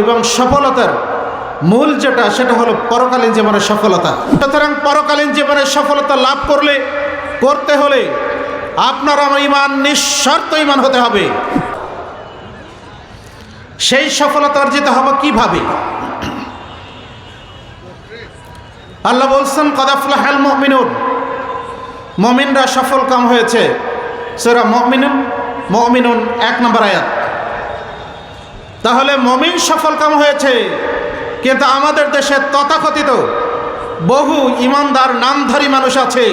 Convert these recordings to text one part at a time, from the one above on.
এবং সফলতার মূল যেটা, সেটা হলো পরকালীন জীবনের সফলতা। সুতরাং পরকালীন জীবনের সফলতা লাভ করলে, করতে হলে আপনার আমার ইমান নিঃস্বার্থ ইমান হতে হবে। সেই সফলতা অর্জিত হবে কীভাবে? আল্লাহ বলছেন কদাফলাহাল মমিনুন। মমিনরা সফল কাম হয়েছে। সেরা মমিনুন মমিনুন এক নম্বর আয়াত। তাহলে মমিন সফল কাম হয়েছে, কিন্তু আমাদের দেশে তথাকথিত বহু ইমানদার, নামধারী মানুষ আছে,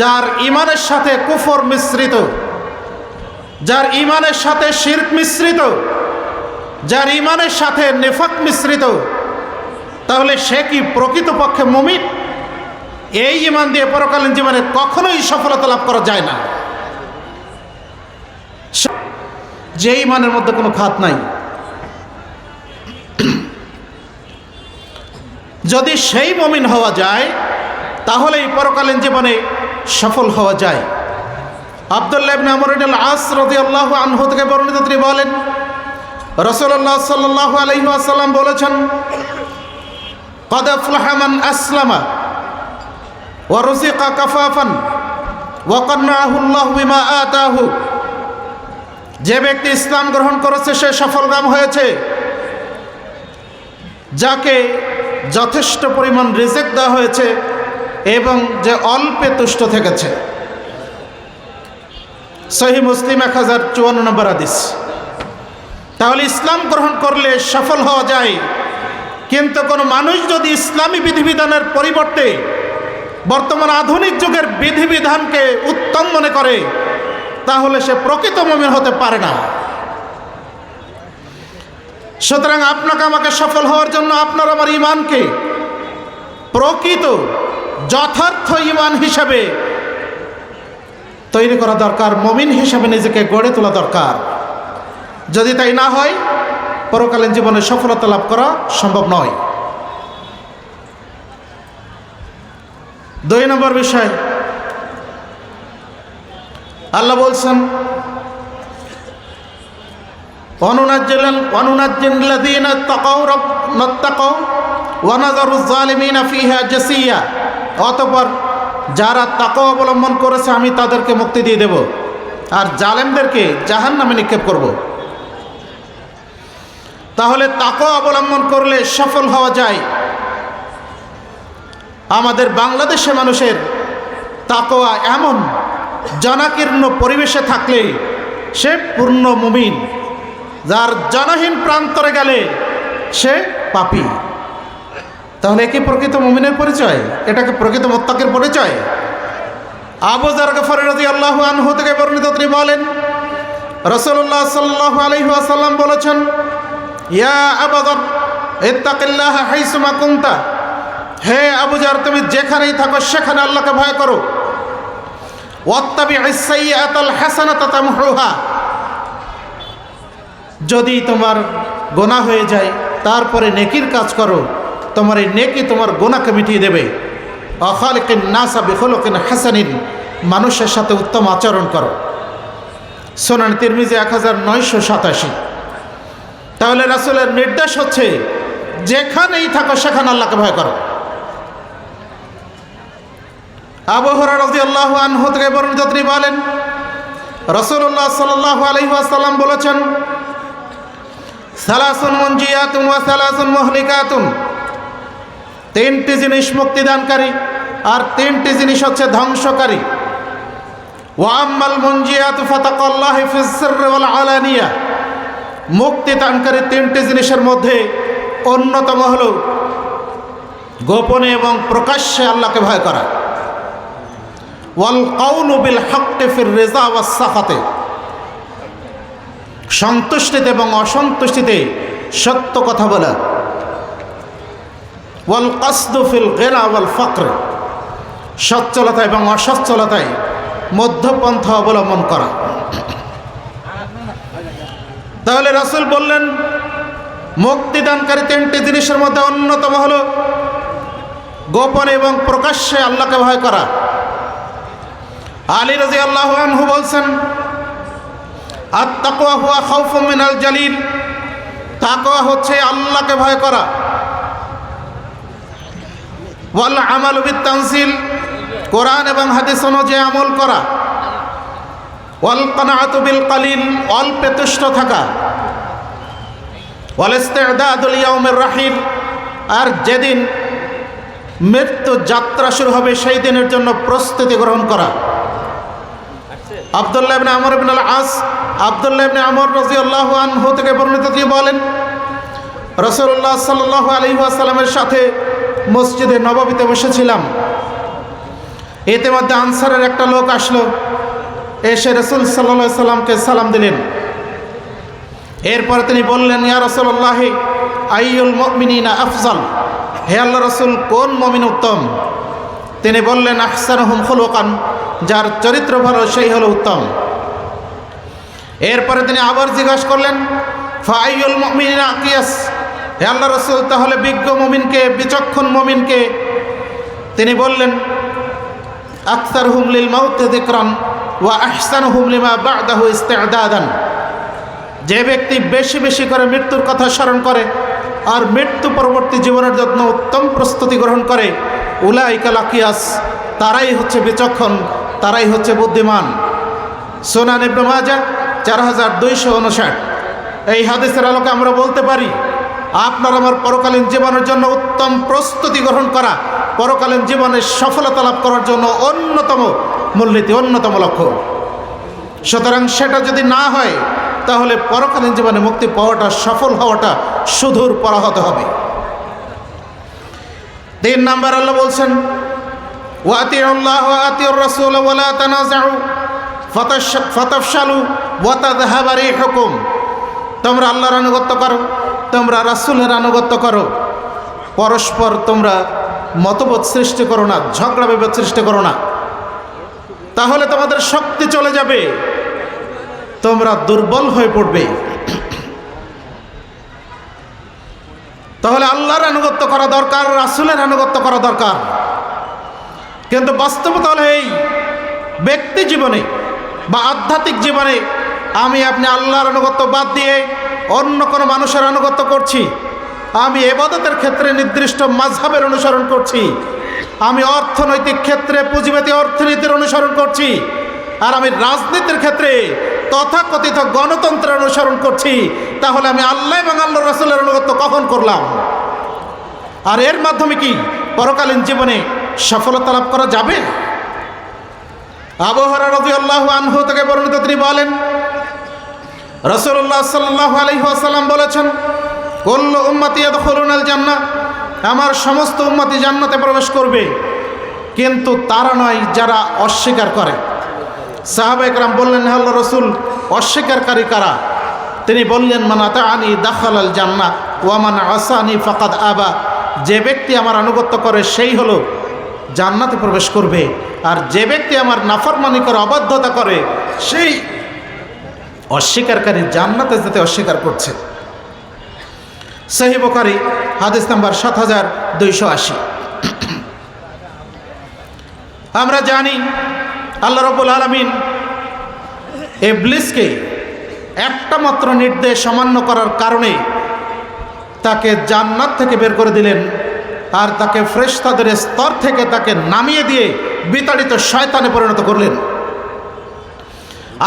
যার ইমানের সাথে কুফর মিশ্রিত, যার ইমানের সাথে শির্ক মিশ্রিত, যার ইমানের সাথে নেফাক মিশ্রিত। তাহলে সে কি প্রকৃতপক্ষে মমিন? এই ইমান দিয়ে পরকালীন জীবনে কখনোই সফলতা লাভ করা যায় না। যে ইমানের মধ্যে কোনো খাত নাই। যদি সেই মমিন হওয়া যায়, তাহলে এই পরকালীন জীবনে সফল হওয়া যায়। আবদুল্লাহ ইবনে আমর ইবনে আস রাদিয়াল্লাহু আনহু থেকে বর্ণিত তিনি বলেন, রাসূলুল্লাহ সাল্লাল্লাহু আলাইহি ওয়াসাল্লাম বলেছেন, কদ আফলাহা মান আসলামা ওয়া রুযিকা কাফাফান ওয়া বিমা আতাহু। যে ব্যক্তি ইসলাম গ্রহণ করেছে, সে সফলগাম হয়েছে। যাকে যথেষ্ট পরিমাণ রিজেক্ট দেওয়া হয়েছে এবং যে অল্পে তুষ্ট থেকেছে। সহি মুসলিম এক হাজার চুয়ান্ন নম্বর আদিস তাহলে ইসলাম গ্রহণ করলে সফল হওয়া যায়। কিন্তু কোনো মানুষ যদি ইসলামী বিধিবিধানের পরিবর্তে বর্তমান আধুনিক যুগের বিধিবিধানকে উত্তম মনে করে, তাহলে সে প্রকৃত মমিন হতে পারে না। সুতরাং আপনাকে আমাকে সফল হওয়ার জন্য আপনার আমার ইমানকে প্রকৃত যথার্থ ইমান হিসাবে তৈরি করা দরকার, মমিন হিসাবে নিজেকে গড়ে তোলা দরকার। যদি তাই না হয়, পরকালীন জীবনে সফলতা লাভ করা সম্ভব নয়। দুই নম্বর বিষয়, আল্লাহ বলছেন অতঃপর যারা তাকওয়া অবলম্বন করেছে, আমি তাদেরকে মুক্তি দিয়ে দেব। আর জালেমদেরকে জাহান্নামে নিক্ষেপ করব। তাহলে তাকওয়া অবলম্বন করলে সফল হওয়া যায়। আমাদের বাংলাদেশে মানুষের তাকোয়া এমন, জনাকীর্ণ পরিবেশে থাকলে সে পূর্ণ মুমিন। যার জনহীন প্রান্তরে গেলে সে পাপি। তাহলে কি প্রকৃত মুমিনের পরিচয়? এটাকে প্রকৃত মোত্তাকের পরিচয়? আবু জার গফর আল্লাহ আনহু থেকে বর্ণিত তিনি বলেন রসল্লাহ সাল্লাহ আলহি বলেছেন, ইয়া আবাদর ইত্তাকিল্লাহ হাইসুমা কুন্তা। হে আবুজার তুমি যেখানেই থাকো সেখানে আল্লাহকে ভয় করো। ওয়াত্তাবি আইসাইয়াতাল হাসানাতা তামহুহা। যদি তোমার গোনা হয়ে যায়, তারপরে নেকির কাজ করো, তোমার এই নেকি তোমার গোনাকে মিটিয়ে দেবে। অখালিকিন নাসা বিখলকিন হাসানিন, মানুষের সাথে উত্তম আচরণ করো। সোনান তিরমিজি এক হাজার নয়শো সাতাশি। তাহলে রাসুলের নির্দেশ হচ্ছে, যেখানেই থাকো সেখানে আল্লাহকে ভয় করো। আবহরা রাজি আল্লাহ আনহু থেকে বর্ণিত তিনি বলেন রসুল্লাহ সাল্লাহ আলহিহাসাল্লাম বলেছেন সালাসুন মঞ্জিয়াতুন ওয়া সালাসুন মহলিকাতুন। তিনটি জিনিস মুক্তিদানকারী আর তিনটি জিনিস হচ্ছে ধ্বংসকারী। ওয়াম্মাল মঞ্জিয়াতু ফাতাকাল্লাহ ফিস সিররি ওয়াল আলানিয়া। মুক্তিদানকারী তিনটি জিনিসের মধ্যে অন্যতম হল গোপনে এবং প্রকাশ্যে আল্লাহকে ভয় করা। ওয়াল কাউলু বিল হককে ফির রেজা ওয়াস সাখাতে। সন্তুষ্টিতে এবং অসন্তুষ্টিতে সত্য কথা বলা। ওয়াল কসদুফিল গেরা ওয়াল ফক্র। সচ্ছলতা এবং অসচ্ছলতায় মধ্যপন্থা অবলম্বন করা। তাহলে রাসুল বললেন, মুক্তিদানকারী তিনটি জিনিসের মধ্যে অন্যতম হল গোপন এবং প্রকাশ্যে আল্লাহকে ভয় করা। আলী রাজি আল্লাহ আনহু বলছেন আত্মাকুয়া হুয়া খাউফুম মিনাল জালিল। তাকওয়া হচ্ছে আল্লাহকে ভয় করা। ওয়াল আমাল তানসিল কোরআন এবং হাদিস অনুযায়ী আমল করা। ওয়াল কানাআতু বিল কালিল, অল্পে তুষ্ট থাকা। ওয়াল ইস্তিদাদুল ইয়াউমির রাহিল, আর যেদিন মৃত্যু যাত্রা শুরু হবে, সেই দিনের জন্য প্রস্তুতি গ্রহণ করা। আবদুল্লাহ ইবনে আমর ইবনে আল আস আবদুল্লাহ ইবনে আমর রাদিয়াল্লাহু আনহু থেকে বর্ণিত তিনি বলেন, রাসূলুল্লাহ সাল্লাল্লাহু আলাইহি ওয়াসাল্লামের সাথে মসজিদে নববীতে বসেছিলাম। এতে মধ্যে আনসারের একটা লোক আসলো, এসে রসুল সাল্লাহ সাল্লামকে সালাম দিলেন। এরপরে তিনি বললেন, ইয়া রসুল্লাহ আইউল মমিনা আফজল? হে আল্লাহ রসুল, কোন মমিন উত্তম? তিনি বললেন আহসান হুম খুলকান, যার চরিত্র ভালো সেই হলো উত্তম। এরপরে তিনি আবার জিজ্ঞাসা করলেন ফাইউল মমিনা আকিয়াস হে আল্লাহ রসুল, তাহলে বিজ্ঞ মমিনকে, বিচক্ষণ মমিনকে তিনি বললেন আক্তার হুমলিল মাউতে দিকরান ওয়া আহসান হুমলিমা বাদাহু ইস্তেদাদান। যে ব্যক্তি বেশি বেশি করে মৃত্যুর কথা স্মরণ করে, আর মৃত্যু পরবর্তী জীবনের যত্ন উত্তম প্রস্তুতি গ্রহণ করে উলাইকাল আকিয়াস তারাই হচ্ছে বিচক্ষণ, তারাই হচ্ছে বুদ্ধিমান। সোনান ইবনে মাজা চার হাজার দুইশো উনষাট। এই হাদিসের আলোকে আমরা বলতে পারি, আপনার আমার পরকালীন জীবনের জন্য উত্তম প্রস্তুতি গ্রহণ করা, পরকালীন জীবনের সফলতা লাভ করার জন্য অন্যতম মূলনীতি, অন্যতম লক্ষ্য। সুতরাং সেটা যদি না হয়, তাহলে পরকালীন জীবনে মুক্তি পাওয়াটা, সফল হওয়াটা সুদূর পরাহত হবে। তিন নাম্বার আল্লাহ বলছেন ওয়াতি আল্লাহ ওয়াতি রসুল ওয়ালা তানাজাউ ফতফশালু ওয়াতাদহাবারি হুকুম তোমরা আল্লাহর আনুগত্য করো, তোমরা রাসূলের আনুগত্য করো। পরস্পর তোমরা মতবোধ সৃষ্টি করো না, ঝগড়া বিভেদ সৃষ্টি করো না। তাহলে তোমাদের শক্তি চলে যাবে, তোমরা দুর্বল হয়ে পড়বে। তাহলে আল্লাহর আনুগত্য করা দরকার, রাসুলের আনুগত্য করা দরকার। কিন্তু বাস্তবতা হলে এই, ব্যক্তি জীবনে বা আধ্যাত্মিক জীবনে আমি আপনি আল্লাহর আনুগত্য বাদ দিয়ে অন্য কোনো মানুষের আনুগত্য করছি। আমি এবাদতের ক্ষেত্রে নির্দিষ্ট মাঝহাবের অনুসরণ করছি। আমি অর্থনৈতিক ক্ষেত্রে পুঁজিবাদী অর্থনীতির অনুসরণ করছি। আর আমি রাজনীতির ক্ষেত্রে তথাকথিত গণতন্ত্রের অনুসরণ করছি, তাহলে আমি আল্লাহ এবং আল্লাহ রসুলের অনুগত্য কখন করলাম? আর এর মাধ্যমে কি পরকালীন জীবনে সফলতা লাভ করা যাবে? আবহাওয়া রবি আল্লাহ আনহু থেকে বর্ণিত তিনি বলেন রসুল্লাহ সাল্লাহ আলহিহাসাল্লাম বলেছেন, কল্ল উম্মাতি আল জান্না আমার সমস্ত উম্মাতি জান্নাতে প্রবেশ করবে। কিন্তু তারা নয় যারা অস্বীকার করে। সাহাবা একরাম বললেন আল্লাহ রসুল, অস্বীকারী কারা? তিনি বললেন মানাতা আনি দাখাল আল জান্না ওয়ামান আসানি ফাকাদ আবা। যে ব্যক্তি আমার আনুগত্য করে, সেই হলো জান্নাতে প্রবেশ করবে। আর যে ব্যক্তি আমার নাফরমানি করে, অবাধ্যতা করে, সেই অস্বীকারী জান্নাতে যেতে অস্বীকার করছে। সহি বোকারি হাদিস নাম্বার সাত হাজার দুইশো আশি। আমরা জানি আল্লাহ রবুল আলমিন এবলিসকে একটা মাত্র নির্দেশ অমান্য করার কারণে তাকে জান্নাত থেকে বের করে দিলেন আর তাকে ফ্রেস্তাদের স্তর থেকে তাকে নামিয়ে দিয়ে বিতাড়িত শয়তানে পরিণত করলেন।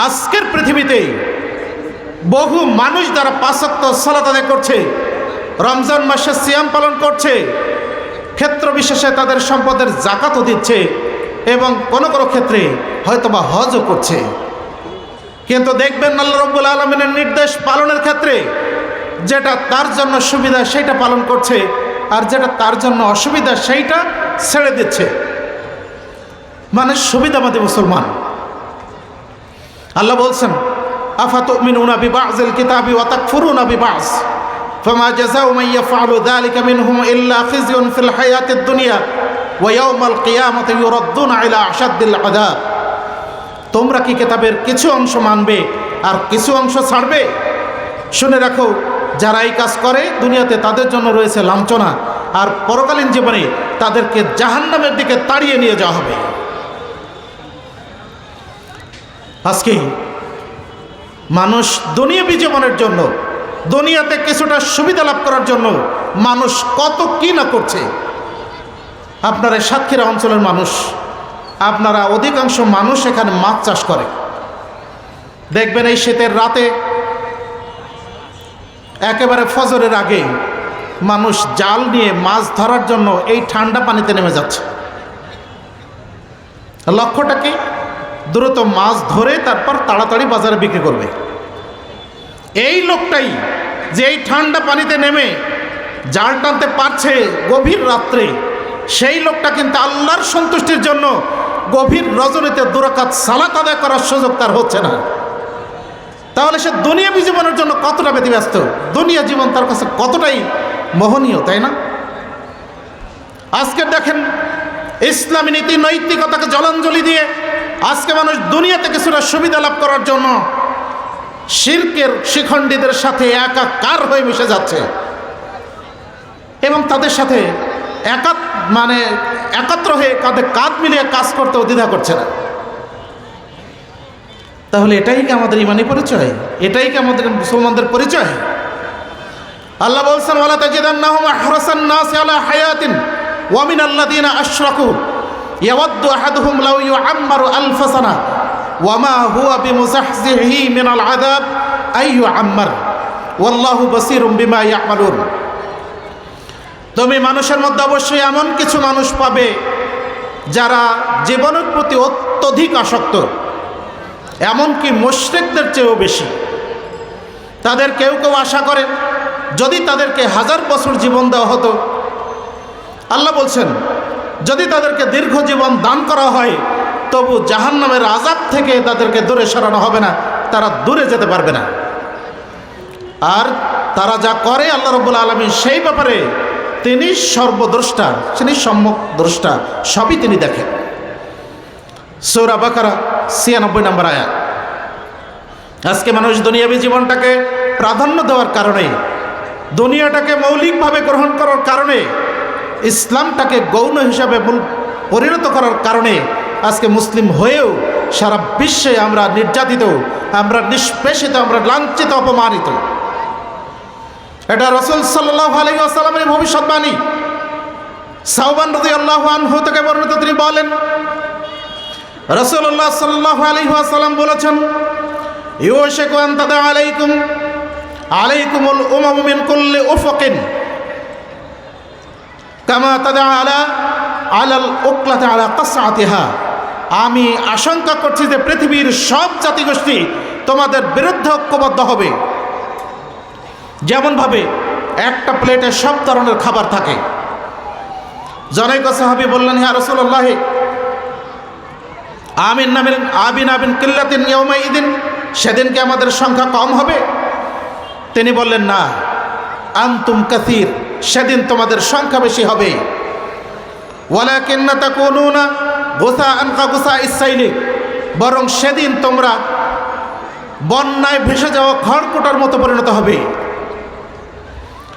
আজকের পৃথিবীতে বহু মানুষ যারা পাঁচক্ত সালাত আদায় করছে, রমজান মাসে সিয়াম পালন করছে, ক্ষেত্র বিশেষে তাদের সম্পদের জাকাতও দিচ্ছে এবং কোনো কোনো ক্ষেত্রে হয়তোবা হজও করছে কিন্তু দেখবেন আল্লাহ রব্বুল আলমিনের নির্দেশ পালনের ক্ষেত্রে যেটা তার জন্য সুবিধা সেইটা পালন করছে আর যেটা তার জন্য অসুবিধা সেইটা ছেড়ে দিচ্ছে মানে সুবিধাবাদী মুসলমান আল্লাহ বলছেন আফাত মিনুনা বিবাজিল কিতাবি ওয়া তাকফুরুনা বিবাজ فما جزاء من يفعل ذلك منهم إلا خزي في الحياة الدنيا আইলা তোমরা কি কেতাবের কিছু অংশ মানবে আর কিছু অংশ ছাড়বে? শুনে রাখো, যারা এই কাজ করে, দুনিয়াতে তাদের জন্য রয়েছে লাঞ্ছনা আর পরকালীন জীবনে তাদেরকে জাহান্নামের দিকে তাড়িয়ে নিয়ে যাওয়া হবে। আজকে মানুষ দুনিয়া জীবনের জন্য, দুনিয়াতে কিছুটা সুবিধা লাভ করার জন্য মানুষ কত কি না করছে আপনারা এই সাতক্ষীরা অঞ্চলের মানুষ, আপনারা অধিকাংশ মানুষ এখানে মাছ চাষ করে। দেখবেন এই শীতের রাতে একেবারে ফজরের আগে মানুষ জাল নিয়ে মাছ ধরার জন্য এই ঠান্ডা পানিতে নেমে যাচ্ছে। লক্ষ্যটা কি? দ্রুত মাছ ধরে তারপর তাড়াতাড়ি বাজারে বিক্রি করবে। এই লোকটাই যে এই ঠান্ডা পানিতে নেমে জাল টানতে পারছে গভীর রাত্রে সেই লোকটা কিন্তু আল্লাহর সন্তুষ্টির জন্য গভীর রজনীতে দুরাকাত সালাত আদায় করার সুযোগ তার হচ্ছে না। তাহলে সে দুনিয়াবী জীবনের জন্য কতটা ব্যতিব্যস্ত? দুনিয়া জীবন তার কাছে কতটাই মোহনীয়, তাই না? আজকে দেখেন, ইসলামী নীতি নৈতিকতাকে জলাঞ্জলি দিয়ে আজকে মানুষ দুনিয়াতে কিছুটা সুবিধা লাভ করার জন্য শির্কের শিখণ্ডীদের সাথে একাকার হয়ে মিশে যাচ্ছে। এবং তাদের সাথে একাত মানে একত্র হয়ে কাঁধে কাঁধ মিলিয়ে কাজ করতে দ্বিধা করছে না। তাহলে এটাই কি আমাদের ইমানি পরিচয়? এটাই কি আমাদের মুসলমানদের পরিচয়? আল্লাহ বলছেন, ওয়ালা তাজিদান্নাহুম আহরাসান নাসি আলা হায়াতিন, ওয়া মিন আল্লাযিনা আশরাকু, ইয়াওয়াদ্দু আহাদুহুম লাউ ইউআম্মারু আলফ সানা, ওয়া মা হুয়া বিমুজাহজিহি মিনাল আযাব আই ইউআম্মার, ওয়াল্লাহু বাসীরুম বিমা ইয়ামালুন। তুমি মানুষের মধ্যে অবশ্যই এমন কিছু মানুষ পাবে যারা জীবনের প্রতি অত্যধিক আসক্ত, এমনকি মোশরেকদের চেয়েও বেশি। তাদের কেউ কেউ আশা করে, যদি তাদেরকে হাজার বছর জীবন দেওয়া হতো, আল্লাহ বলছেন, যদি তাদেরকে দীর্ঘ জীবন দান করা হয়, তবু জাহান্নামের আজাব থেকে তাদেরকে দূরে সরানো হবে না, তারা দূরে যেতে পারবে না। আর তারা যা করে আল্লাহ রবুল আলমী সেই ব্যাপারে তিনি সর্বদ্রষ্টা, তিনি সম্যক দ্রষ্টা সবই তিনি দেখেন। সৌরা বাকারা, ছিয়ানব্বই নম্বর আয়াত। আজকে মানুষ দুনিয়াবী জীবনটাকে প্রাধান্য দেওয়ার কারণে, দুনিয়াটাকে মৌলিকভাবে গ্রহণ করার কারণে, ইসলামটাকে গৌণ হিসাবে পরিণত করার কারণে আজকে মুসলিম হয়েও সারা বিশ্বে আমরা নির্যাতিত, আমরা নিষ্পেষিত, আমরা লাঞ্ছিত, অপমানিত। এটা রসুল সাল্লাহ আলহিমের ভবিষ্যৎবাণী সাহবান রদি আল্লাহ আনহু থেকে বর্ণিত, তিনি বলেন রসুল্লাহ সাল্লাহ আলহিহাসাল্লাম বলেছেন, ইউশেক তাদা আলাইকুম, আলাইকুমুল উমামিন কুল্লি উফকিন, কামা তাদা আলা, আলাল উকলাতে আলা কাসাতিহা আমি আশঙ্কা করছি যে পৃথিবীর সব জাতিগোষ্ঠী তোমাদের বিরুদ্ধে ঐক্যবদ্ধ হবে। যেমনভাবে একটা প্লেটে সব ধরনের খাবার থাকে। জনৈক সাহাবি বললেন হ্যাঁ রসুল্লাহ আমিন নামিন, আবিন আবিন কিল্লাতিন ইয়মাই ইদিন সেদিনকে আমাদের সংখ্যা কম হবে? তিনি বললেন, না, আন্তুম কাসির, সেদিন তোমাদের সংখ্যা বেশি হবে। ওয়ালা কিন্নাতা কোনো না গোসা আনকা গোসা ইসাইলে বরং সেদিন তোমরা বন্যায় ভেসে যাওয়া খড়কুটার মতো পরিণত হবে।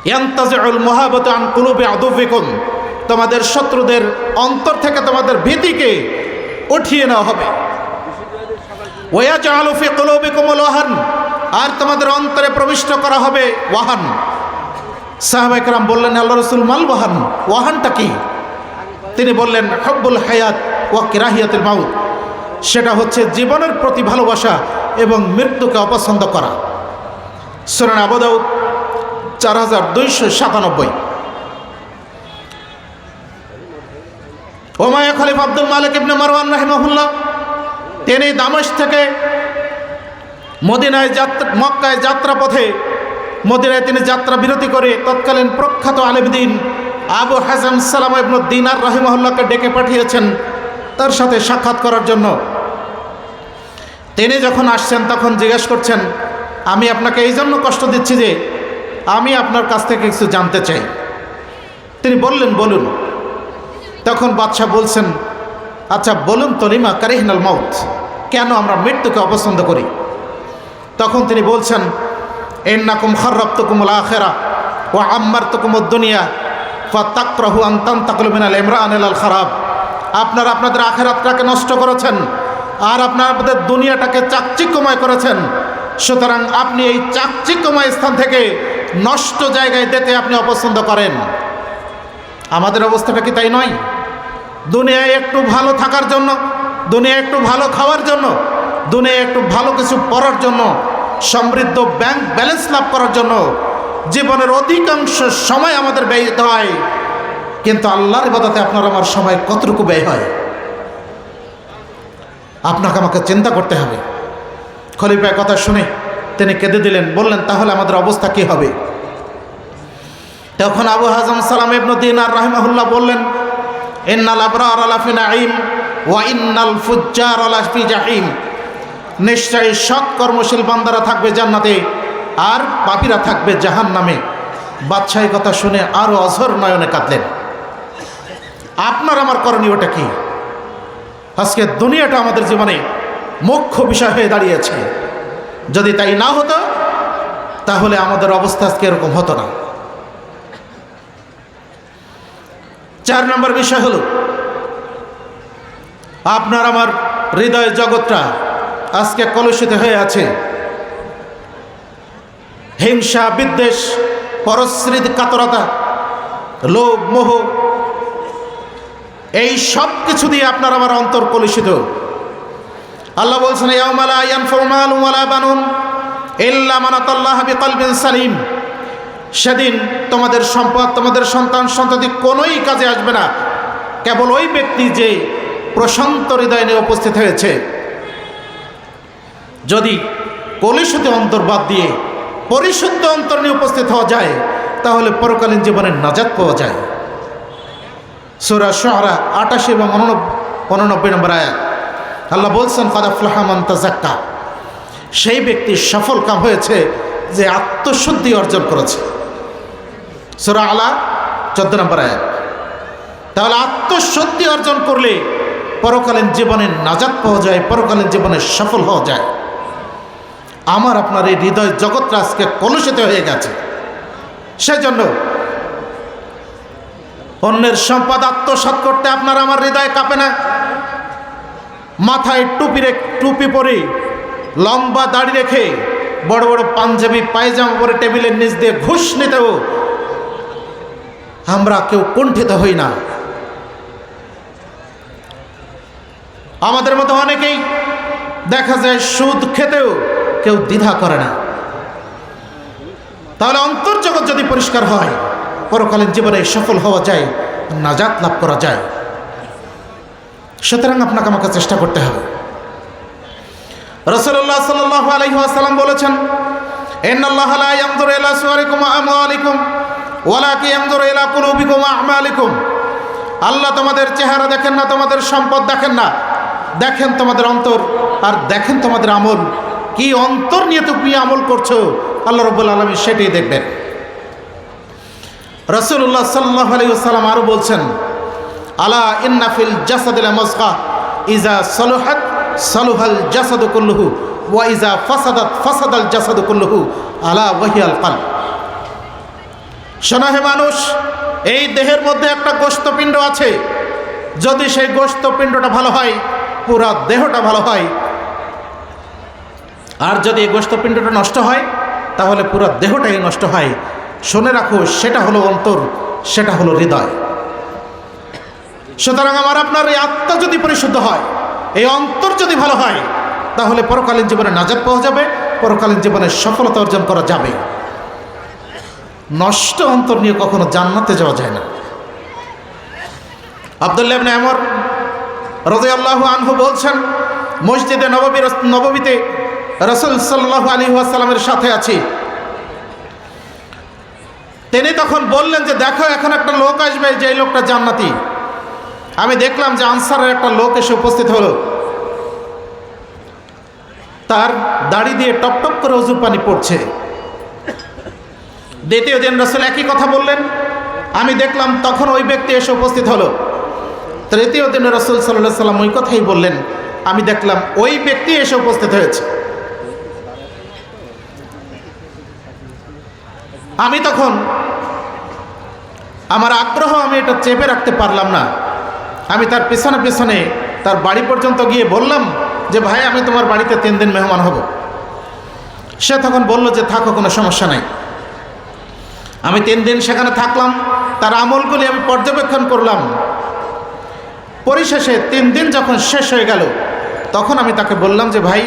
ইয়ান্তাজুল মহাবত আন কুলুবে আদুবিকুম তোমাদের শত্রুদের অন্তর থেকে তোমাদের ভীতিকে উঠিয়ে নেওয়া হবে। ওয়া জালুফি কুলুবিকুম ওয়াহান আর তোমাদের অন্তরে প্রবিষ্ট করা হবে ওয়াহান। সাহাবাইকরাম বললেন, আল্লাহ রসুল মাল ওয়াহান। ওয়াহানটা কি? তিনি বললেন, হব্বুল হায়াত ওয়া কিরাহিয়াতুল মাউত। সেটা হচ্ছে জীবনের প্রতি ভালোবাসা এবং মৃত্যুকে অপছন্দ করা। সুরান আবদাউদ চার হাজার দুইশো সাতানব্বই। ওমায়া খলিফ আব্দুল মালিক ইবনে মারওয়ান রাহিমাহুল্লাহ, তিনি দামেশ থেকে মদিনায় যাত্রা, মক্কায় যাত্রা পথে মদিনায় তিনি যাত্রা বিরতি করে তৎকালীন প্রখ্যাত আলেমদিন আবু হাসান সালাম ইবনুদ্দিন আর রহিমহল্লাকে ডেকে পাঠিয়েছেন তার সাথে সাক্ষাৎ করার জন্য। তিনি যখন আসছেন তখন জিজ্ঞেস করছেন, আমি আপনাকে এই জন্য কষ্ট দিচ্ছি যে আমি আপনার কাছ থেকে কিছু জানতে চাই। তিনি বললেন, বলুন। তখন বাদশাহ বলছেন আচ্ছা বলুন তরিমা কারিহনাল মাউত, কেন আমরা মৃত্যুকে অপছন্দ করি? তখন তিনি বলছেন এন্নাকুম খর্রপ্তকুমুল আখেরা ও আম্মার তকুমুদ দুনিয়া ফা তাকরাহু আন্তান তাকলুমিনাল ইমরান আল খারাপ আপনারা আপনাদের আখেরাতটাকে নষ্ট করেছেন আর আপনারা আপনাদের দুনিয়াটাকে চাকচিক্যময় করেছেন। সুতরাং আপনি এই চাকচিক্যময় স্থান থেকে নষ্ট জায়গায় যেতে আপনি অপছন্দ করেন। আমাদের অবস্থাটা কি তাই নয়? দুনিয়ায় একটু ভালো থাকার জন্য দুনিয়া একটু ভালো খাওয়ার জন্য, দুনিয়ায় একটু ভালো কিছু পড়ার জন্য, সমৃদ্ধ ব্যাংক ব্যালেন্স লাভ করার জন্য জীবনের অধিকাংশ সময় আমাদের ব্যয় হয়। কিন্তু আল্লাহর ইবাদতে আপনার আমার সময় কতটুকু ব্যয় হয়? আপনাকে আমাকে চিন্তা করতে হবে। খলিফায় কথা শুনে তিনি কেঁদে দিলেন, বললেন, তাহলে আমাদের অবস্থা কি হবে? তখন আবু হাজম সালাম ইবনুদ্দিন আর রাহিমাহুল্লাহ বললেন, ইন্নাল আবরার আলাফি নাঈম ওয়া ইন্নাল ফুজ্জার আলাফি জাহিম নিশ্চয়ই সৎ কর্মশীল বান্দারা থাকবে জান্নাতে, আর পাপীরা থাকবে জাহান নামে বাদশাহী কথা শুনে আরও অঝর নয়নে কাঁদলেন। আপনার আমার করণীয়টা কি? আজকে দুনিয়াটা আমাদের জীবনে মুখ্য বিষয় হয়ে দাঁড়িয়েছে। যদি তাই না হতো, তাহলে আমাদের অবস্থা আজকে এরকম হতো না। চার নম্বর বিষয় হলো, আপনার আমার হৃদয় জগৎটা আজকে কলুষিত হয়ে আছে। হিংসা, বিদ্বেষ, পরশ্রিত কাতরতা, লোভ, মোহ, এই সব কিছু দিয়ে আপনার আমার অন্তর কলুষিত। আল্লাহ বলছেন ওয়ালা বানুন সালিম। সেদিন তোমাদের সম্পদ, তোমাদের সন্তান, সন্ততি কোনোই কাজে আসবে না। কেবল ওই ব্যক্তি যে প্রশান্ত হৃদয় নিয়ে উপস্থিত হয়েছে। যদি কলুষিত অন্তর বাদ দিয়ে পরিশুদ্ধ অন্তর নিয়ে উপস্থিত হওয়া যায়, তাহলে পরকালীন জীবনের নাজাত পাওয়া যায়। সুরা শহরা আটাশি এবং উননব্বই নম্বর আয়াত। আল্লাহ বলছেন কাদাফুলহামান তাজাক্কা সেই ব্যক্তি সফল কাম হয়েছে যে আত্মশুদ্ধি অর্জন করেছে। সুরা আলা চোদ্দ নম্বর আয়াত। তাহলে আত্মশুদ্ধি অর্জন করলে পরকালীন জীবনে নাজাত পাওয়া যায়, পরকালীন জীবনে সফল হওয়া যায়। আমার, আপনার এই হৃদয় জগৎটা আজকে কলুষিত হয়ে গেছে। সেজন্য অন্যের সম্পদ আত্মসাত করতে আপনার আমার হৃদয় কাঁপে না। মাথায় টুপি টুপি পরে লম্বা দাড়ি রেখে বড় বড় পাঞ্জাবি, পায়জামা পরে টেবিলের নিচ দিয়ে ঘুষ নিতেও আমরা কেউ কুণ্ঠিত হই না। আমাদের মতো অনেকেই দেখা যায় সুদ খেতেও কেউ দ্বিধা করে না। তাহলে অন্তর্জগৎ যদি পরিষ্কার হয়, পরকালীন জীবনে সফল হওয়া যায়, নাজাত লাভ করা যায়। সুতরাং আপনাকে আমাকে চেষ্টা করতে হবে। রসল্লাহ সাল্লাহ আলহিহাসাল্লাম বলেছেন আল্লাহ তোমাদের চেহারা দেখেন না, তোমাদের সম্পদ দেখেন না। দেখেন তোমাদের অন্তর আর দেখেন তোমাদের আমল। কি অন্তর নিয়ে তুমি আমল করছ? আল্লাহ রব্বুল আলমী সেটাই দেখবেন। রসুল্লাহ সাল্লাহ আলাইসাল্লাম আরও বলছেন, আলা ইন্নাফিল জাসাদিল মসকা ইজা সলুহাত সলুহাল জাসাদু কুল্লুহু, ওয়া ইজা ফাসাদাত ফাসাদাল জাসাদু কুল্লুহু, আলা ওয়াহিয়াল কাল শোনা হে মানুষ, এই দেহের মধ্যে একটা গোস্তপিণ্ড আছে। যদি সেই গোস্তপিণ্ডটা ভালো হয়, পুরা দেহটা ভালো হয়। আর যদি এই গোস্তপিণ্ডটা নষ্ট হয়, তাহলে পুরো দেহটাই নষ্ট হয়। শুনে রাখো, সেটা হলো অন্তর, সেটা হলো হৃদয়। সুতরাং আমার আপনার এই আত্মা যদি পরিশুদ্ধ হয়, এই অন্তর যদি ভালো হয়, তাহলে পরকালীন জীবনে নাজাত পাওয়া যাবে, পরকালীন জীবনে সফলতা অর্জন করা যাবে। নষ্ট অন্তর নিয়ে কখনো জান্নাতে যাওয়া যায় না। আবদুল্লাহ আমর রদে আল্লাহ আনহু বলছেন, মসজিদে নববীর নবমীতে রসুল সাল্লাহ আলী আসালামের সাথে আছি। তিনি তখন বললেন যে, দেখো, এখন একটা লোক আসবে, যে লোকটা জান্নাতি। আমি দেখলাম যে আনসারের একটা লোক এসে উপস্থিত হলো। তার দাড়ি দিয়ে টপ টপ করে অজুর পানি পড়ছে। দ্বিতীয় দিন রসুল একই কথা বললেন। আমি দেখলাম তখন ওই ব্যক্তি এসে উপস্থিত হলো। তৃতীয় দিনে রসুল সাল্লাহ সাল্লাম ওই কথাই বললেন, আমি দেখলাম ওই ব্যক্তি এসে উপস্থিত হয়েছে। আমি তখন আমার আগ্রহ আমি এটা চেপে রাখতে পারলাম না। আমি তার পেছনে পেছনে তার বাড়ি পর্যন্ত গিয়ে বললাম যে, ভাই, আমি তোমার বাড়িতে তিন দিন মেহমান হব। সে তখন বলল যে, থাকো, কোনো সমস্যা নাই। আমি তিন দিন সেখানে থাকলাম, তার আমলগুলি আমি পর্যবেক্ষণ করলাম। পরিশেষে তিন দিন যখন শেষ হয়ে গেল, তখন আমি তাকে বললাম যে, ভাই,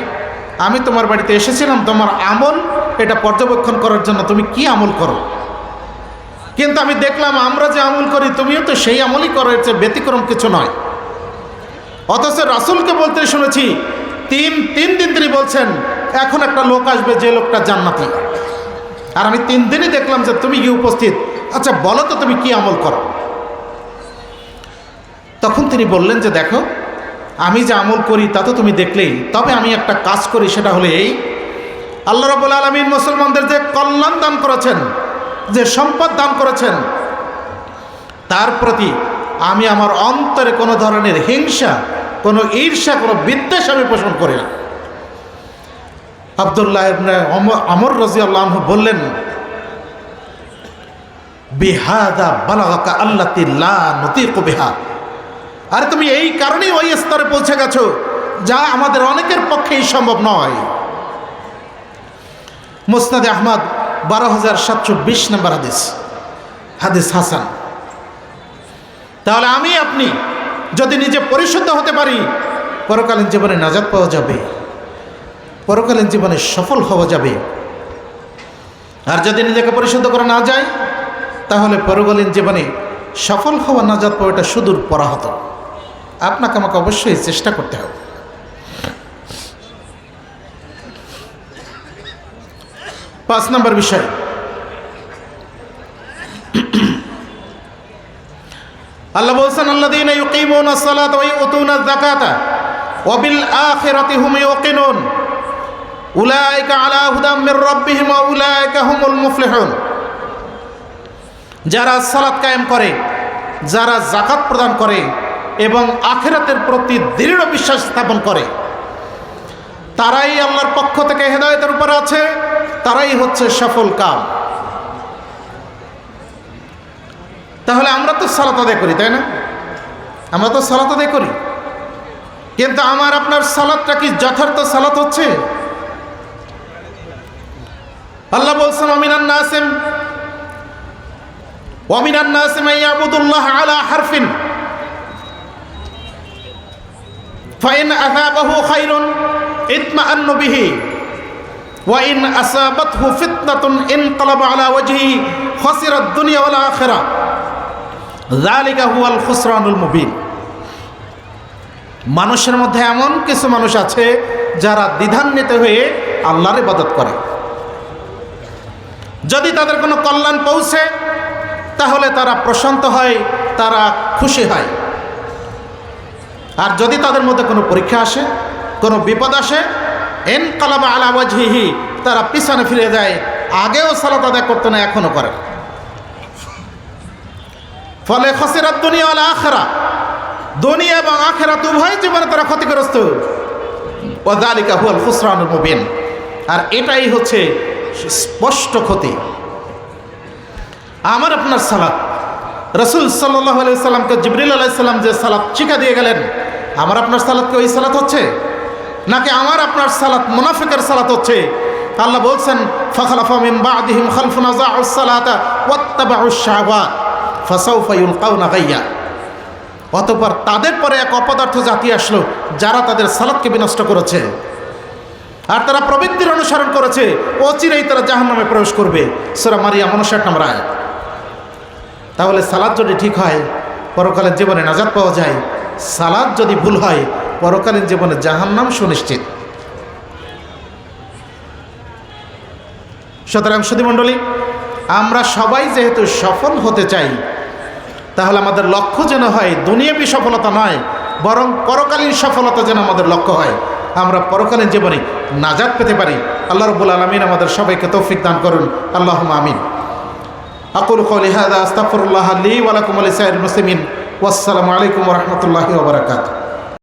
আমি তোমার বাড়িতে এসেছিলাম, তোমার আমল এটা পর্যবেক্ষণ করার জন্য তুমি কি আমল করো? কিন্তু আমি দেখলাম, আমরা যে আমল করি, তুমিও তো সেই আমলই করো, এর চেয়ে ব্যতিক্রম কিছু নয়। অথচ রাসুলকে বলতে শুনেছি, তিন তিন দিন তিনি বলছেন, এখন একটা লোক আসবে, যে লোকটা জান্নাতি। আর আমি তিন দিনই দেখলাম যে তুমি কি উপস্থিত। আচ্ছা বলো তো তুমি কি আমল করো? তখন তিনি বললেন যে, দেখো, আমি যে আমল করি তা তো তুমি দেখলেই, তবে আমি একটা কাজ করি, সেটা হলে এই, আল্লাহ রবুল আলমিন মুসলমানদের যে কল্যাণ দান করেছেন, যে সম্পদ দান করেছেন, তার প্রতি আমি আমার অন্তরে কোনো ধরনের হিংসা, কোনো ঈর্ষা, কোনো বিদ্বেষ আমি পোষণ করি না। আবদুল্লাহ আমর রাজি আল্লাহ বললেন, বিহাদা বালাগাকা আল্লাহ বিহা। আর তুমি এই কারণেই ওই স্তরে পৌঁছে গেছো, যা আমাদের অনেকের পক্ষেই সম্ভব নয়। মুসনাদে আহমদ, বারো হাজার সাতশো বিশ নম্বর হাদিস হাদিস হাসান। তাহলে আমি, আপনি যদি নিজে পরিশুদ্ধ হতে পারি, পরকালীন জীবনে নাজাদ পাওয়া যাবে। পরকালীন জীবনে সফল হওয়া যাবে। আর যদি নিজেকে পরিশুদ্ধ করা না যায়, তাহলে পরকালীন জীবনে সফল হওয়া না নাজাদ পাওয়াটা সুদূর পরাহত। আপনাকে আমাকে অবশ্যই চেষ্টা করতে হবে। পাঁচ নম্বর বিষয়। আল্লাহ বলছেন, আল্লাযীনা ইউকিমুনা আস-সালাতা ওয়া ইউতুনা আয-যাকাতা ওয়া বিল আখিরাতি হুম ইউকিনুন। আলা মুফলিহুন। যারা সালাত কায়েম করে, যারা জাকাত প্রদান করে এবং আখেরাতের প্রতি দৃঢ় বিশ্বাস স্থাপন করে, তারাই আল্লাহর পক্ষ থেকে হেদায়তের উপরে আছে, তারাই হচ্ছে সফল কাম। তাহলে আমরা তো সালাত আদায় করি, তাই না? আমরা তো সালাত আদায় করি। কিন্তু আমার আপনার সালাদটা কি যথার্থ সালাত হচ্ছে? আল্লাহ বলছেন অমিনান নাসিম, ওয়ামিনান নাসিম ইয়াবুদুল্লাহ আলা হারফিন। ফাইন আযাবাহু খাইরুন ইতমাআন্নু বিহি ওয়াইন আসাবাতহু ফিতনাতুন ইনকালাবা আলা ওয়াজহি, খাসিরাদ দুনিয়া ওয়াল আখিরা। যালিকা হুয়াল খুসরানুল মুবিন। মানুষের মধ্যে এমন কিছু মানুষ আছে যারা দ্বিধান্বিত হয়ে আল্লাহর ইবাদত করে। যদি তাদের কোনো কল্যাণ পৌঁছে, তাহলে তারা প্রশান্ত হয়, তারা খুশি হয়। আর যদি তাদের মধ্যে কোনো পরীক্ষা আসে, কোনো বিপদ আসে এন কালাবা আলাওয়াজহিহি তারা পিছনে ফিরে যায়, আগেও সালাত আদায় করতো না এখনও করে। ফলে খসিরাত দুনিয়া আলা আখেরা। দুনিয়া এবং আখেরাত উভয় জীবনে তারা ক্ষতিগ্রস্ত। হুয়াল মুবিন। আর এটাই হচ্ছে স্পষ্ট ক্ষতি। আমার আপনার সালাত। রসুল সাল্লাহ আলাই সাল্লামকে জিবরিল আলাইসাল্লাম যে সালাত শিখা দিয়ে গেলেন, আমার আপনার সালাতকে ওই সালাত হচ্ছে? নাকি আমার আপনার সালাত মুনাফিকের সালাত হচ্ছে? আল্লাহ বলছেন অতঃপর তাদের পরে এক অপদার্থ জাতি আসলো, যারা তাদের সালাদকে বিনষ্ট করেছে। আর তারা প্রবৃত্তির অনুসরণ করেছে, অচিরেই তারা জাহান নামে প্রবেশ করবে। সেরা মারিয়া মনষাট নাম রায় তাহলে সালাদ যদি ঠিক হয়, পরকালের জীবনে নাজাদ পাওয়া যায়। সালাদ যদি ভুল হয় পরকালীন জীবনে জাহান্নাম সুনিশ্চিত। সুতরাং সুধীমণ্ডলী, আমরা সবাই যেহেতু সফল হতে চাই, তাহলে আমাদের লক্ষ্য যেন হয়, দুনিয়াবী সফলতা নয়, বরং পরকালীন সফলতা যেন আমাদের লক্ষ্য হয়। আমরা পরকালীন জীবনে নাজাদ পেতে পারি। আল্লাহ রবুল আলমিন আমাদের সবাইকে তৌফিক দান করুন। আল্লাহ আমিন। আকুল কলিহাদ হাদা আস্তাফরুল্লাহ আলী ওয়ালাকুম আলী সাইল মুসলিমিন। ওয়াসালামু আলাইকুম রহমতুল্লাহি ওবরাকাতু